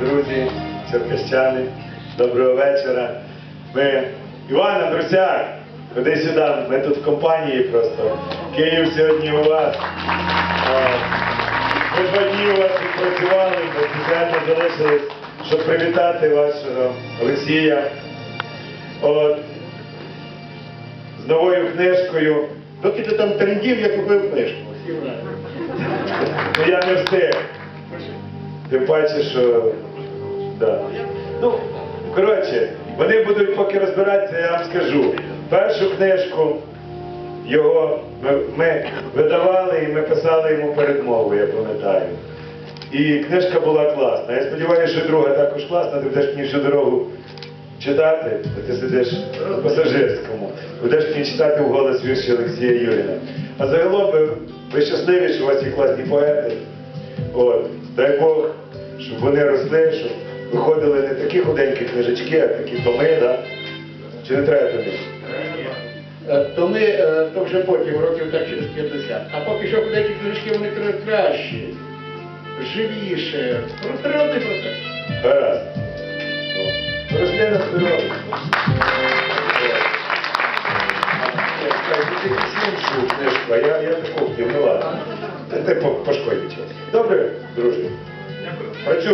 друзі, черкащани, доброго вечора. Ми Івана Друзяк, ходи сюди, ми тут в компанії просто. Київ сьогодні у вас. Ми два дні у вас відпрацювали, бо спеціально залишились, щоб привітати вашого Олексія. От, з новою книжкою. Доки ти там трендів, я купив книжку. Ну я не встиг. Тим паче, що. Да. Ну, коротше, вони будуть поки розбиратися, я вам скажу. Першу книжку його ми, ми видавали і ми писали йому передмову, я пам'ятаю. І книжка була класна. Я сподіваюся, що друга також класна, ти будеш мені всю дорогу читати, бо ти сидиш в пасажирському. Будеш мені читати в голос вірші Олексія Юріна. А загалом ви, ви щасливі, що у вас є класні поети. От, дай Бог, щоб вони росли, щоб виходили не такі худенькі книжечки, а такі томи, да? Чи не треба тобі? Е, То ми, е, то вже потім, років так через 50. А поки що деякі книжки вони кра- кращі, живіше, про природний процес. Гаразд. Розглянемо здоров'я. Якусь іншу книжку, а я, я таку хотів, ну ладно. Ти по- пошкодить. Добре, друже? Працюй.